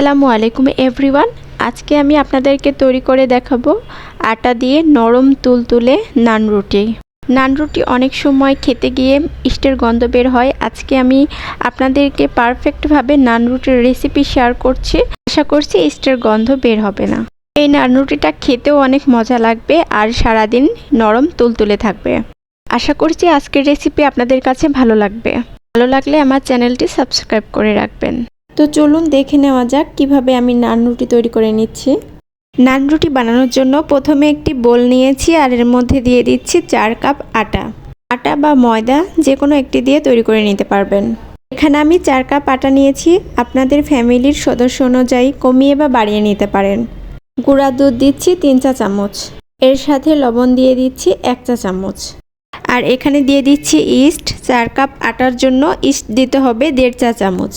আসসালামু আলাইকুম এভরিওয়ান আজকে আমি আপনাদেরকে তৈরি করে দেখাবো আটা দিয়ে নরম তুল তুলে নান রুটি। নান রুটি অনেক সময় খেতে গিয়ে ইস্টের গন্ধ বের হয়। আজকে আমি আপনাদেরকে পারফেক্টভাবে নান রুটির রেসিপি শেয়ার করছি। আশা করছি ইস্টের গন্ধ বের হবে না। এই নান রুটিটা খেতেও অনেক মজা লাগবে আর সারাদিন নরম তুলতুলে থাকবে। আশা করছি আজকের রেসিপি আপনাদের কাছে ভালো লাগবে। ভালো লাগলে আমার চ্যানেলটি সাবস্ক্রাইব করে রাখবেন। তো চলুন দেখে নেওয়া যাক কীভাবে আমি নান রুটি তৈরি করে নিচ্ছি। নান রুটি বানানোর জন্য প্রথমে একটি বোল নিয়েছি আর এর মধ্যে দিয়ে দিচ্ছি চার কাপ আটা। আটা বা ময়দা যে কোনো একটি দিয়ে তৈরি করে নিতে পারবেন। এখানে আমি চার কাপ আটা নিয়েছি। আপনাদের ফ্যামিলির সদস্য অনুযায়ী কমিয়ে বা বাড়িয়ে নিতে পারেন। গুঁড়া দুধ দিচ্ছি তিন চা চামচ। এর সাথে লবণ দিয়ে দিচ্ছি এক চা চামচ। আর এখানে দিয়ে দিচ্ছি ইস্ট। চার কাপ আটার জন্য ইস্ট দিতে হবে দেড় চা চামচ।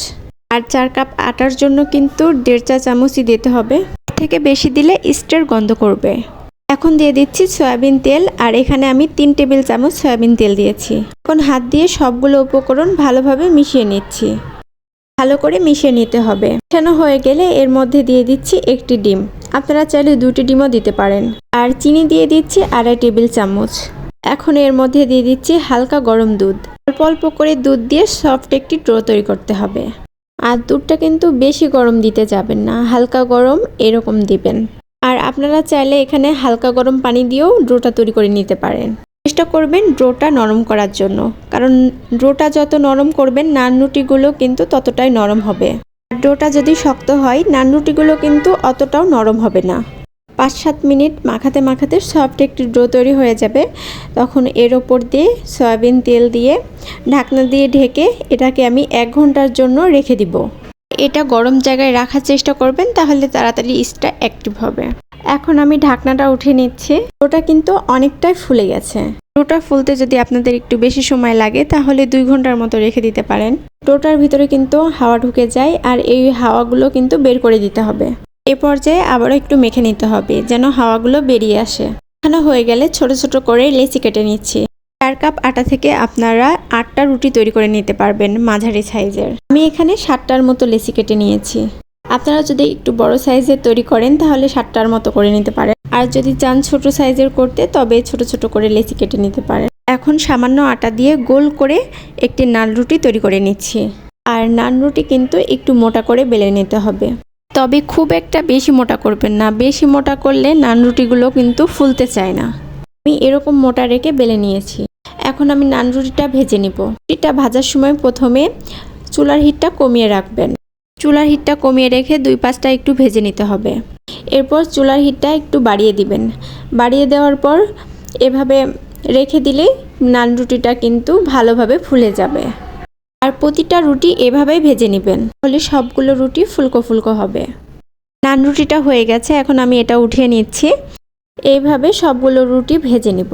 আর চার কাপ আটার জন্য কিন্তু দেড় চা চামচই দিতে হবে। থেকে বেশি দিলে ইস্টের গন্ধ করবে। এখন দিয়ে দিচ্ছি সয়াবিন তেল আর এখানে আমি তিন টেবিল চামচ সয়াবিন তেল দিয়েছি। এখন হাত দিয়ে সবগুলো উপকরণ ভালোভাবে মিশিয়ে নিচ্ছি। ভালো করে মিশিয়ে নিতে হবে। মেশানো হয়ে গেলে এর মধ্যে দিয়ে দিচ্ছি একটি ডিম। আপনারা চাইলে দুটি ডিমও দিতে পারেন। আর চিনি দিয়ে দিচ্ছি আড়াই টেবিল চামচ। এখন এর মধ্যে দিয়ে দিচ্ছি হালকা গরম দুধ। অল্প অল্প করে দুধ দিয়ে সফট একটি ড্রো তৈরি করতে হবে। আর দুধটা কিন্তু বেশি গরম দিতে যাবেন না, হালকা গরম এরকম দিবেন। আর আপনারা চাইলে এখানে হালকা গরম পানি দিয়েও ড্রোটা তৈরি করে নিতে পারেন। চেষ্টা করবেন ড্রোটা নরম করার জন্য, কারণ ড্রোটা যত নরম করবেন, নানরুটিগুলো কিন্তু ততটাই নরম হবে। আর ডোটা যদি শক্ত হয়, নানরুটিগুলো কিন্তু অতটাও নরম হবে না। পাঁচ সাত মিনিট মাখাতে মাখাতে সফট একটি ডো তৈরি হয়ে যাবে। তখন এর ওপর দিয়ে সয়াবিন তেল দিয়ে ঢাকনা দিয়ে ঢেকে এটাকে আমি এক ঘণ্টার জন্য রেখে দিব। এটা গরম জায়গায় রাখার চেষ্টা করবেন, তাহলে তাড়াতাড়ি ইস্টটা অ্যাক্টিভ হবে। এখন আমি ঢাকনাটা উঠে নিচ্ছি। ওটা কিন্তু অনেকটাই ফুলে গেছে। ডোটা ফুলতে যদি আপনাদের একটু বেশি সময় লাগে, তাহলে দুই ঘণ্টার মতো রেখে দিতে পারেন। ডোটার ভিতরে কিন্তু হাওয়া ঢুকে যায়, আর এই হাওয়াগুলো কিন্তু বের করে দিতে হবে। এ পর্যায়ে আবারও একটু মেখে নিতে হবে, যেন হাওয়াগুলো বেরিয়ে আসে। এখানে হয়ে গেলে ছোট ছোট করে লেচি কেটে নিচ্ছি। চার কাপ আটা থেকে আপনারা আটটা রুটি তৈরি করে নিতে পারবেন মাঝারি সাইজের। আমি এখানে সাতটার মতো লেচি কেটে নিয়েছি। আপনারা যদি একটু বড় সাইজের তৈরি করেন, তাহলে সাতটার মতো করে নিতে পারেন। আর যদি চান ছোট সাইজের করতে, তবে ছোট ছোট করে লেচি কেটে নিতে পারেন। এখন সামান্য আটা দিয়ে গোল করে একটি নান রুটি তৈরি করে নিচ্ছি। আর নান রুটি কিন্তু একটু মোটা করে বেলে নিতে হবে। তবে খুব একটা বেশি মোটা করবেন না। বেশি মোটা করলে নান রুটিগুলো কিন্তু ফুলতে চায় না। আমি এরকম মোটা রেখে বেলে নিয়েছি। এখন আমি নান রুটিটা ভেজে নিব। রুটিটা ভাজার সময় প্রথমে চুলার হিটটা কমিয়ে রাখবেন। চুলার হিটটা কমিয়ে রেখে দুই পাঁচটা একটু ভেজে নিতে হবে। এরপর চুলার হিটটা একটু বাড়িয়ে দিবেন। বাড়িয়ে দেওয়ার পর এভাবে রেখে দিলে নান রুটিটা কিন্তু ভালোভাবে ফুলে যাবে। আর প্রতিটা রুটি এভাবেই ভেজে নেবেন। তাহলে সবগুলো রুটি ফুলকো ফুলকো হবে। নান রুটিটা হয়ে গেছে, এখন আমি এটা উঠিয়ে নিচ্ছি। এইভাবে সবগুলো রুটি ভেজে নিব।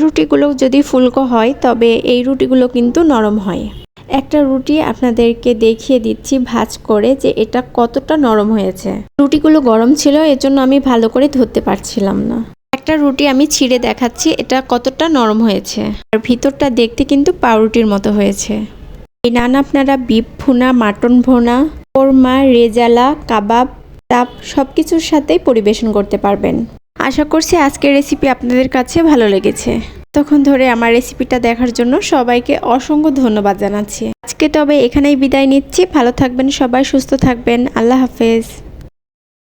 রুটিগুলো যদি ফুলকো হয়, তবে এই রুটিগুলো কিন্তু নরম হয়। একটা রুটি আপনাদেরকে দেখিয়ে দিচ্ছি ভাজ করে যে এটা কতটা নরম হয়েছে। রুটিগুলো গরম ছিল, এজন্য আমি ভালো করে ধরতে পারছিলাম না। একটা রুটি আমি ছিঁড়ে দেখাচ্ছি, এটা কতটা নরম হয়েছে। আর ভিতরটা দেখতে কিন্তু পাউরুটির মতো হয়েছে। এই নান আপনারা বিপ ভুনা, মাটন ভুনা, কোরমা, রেজালা, কাবাব তাপ সব কিছুর সাথেই পরিবেশন করতে পারবেন। আশা করছি আজকের রেসিপি আপনাদের কাছে ভালো লেগেছে। তখন ধরে আমার রেসিপিটা দেখার জন্য সবাইকে অসংখ্য ধন্যবাদ জানাচ্ছি। আজকে তবে এখানেই বিদায় নিচ্ছি। ভালো থাকবেন সবাই, সুস্থ থাকবেন। আল্লাহ হাফেজ।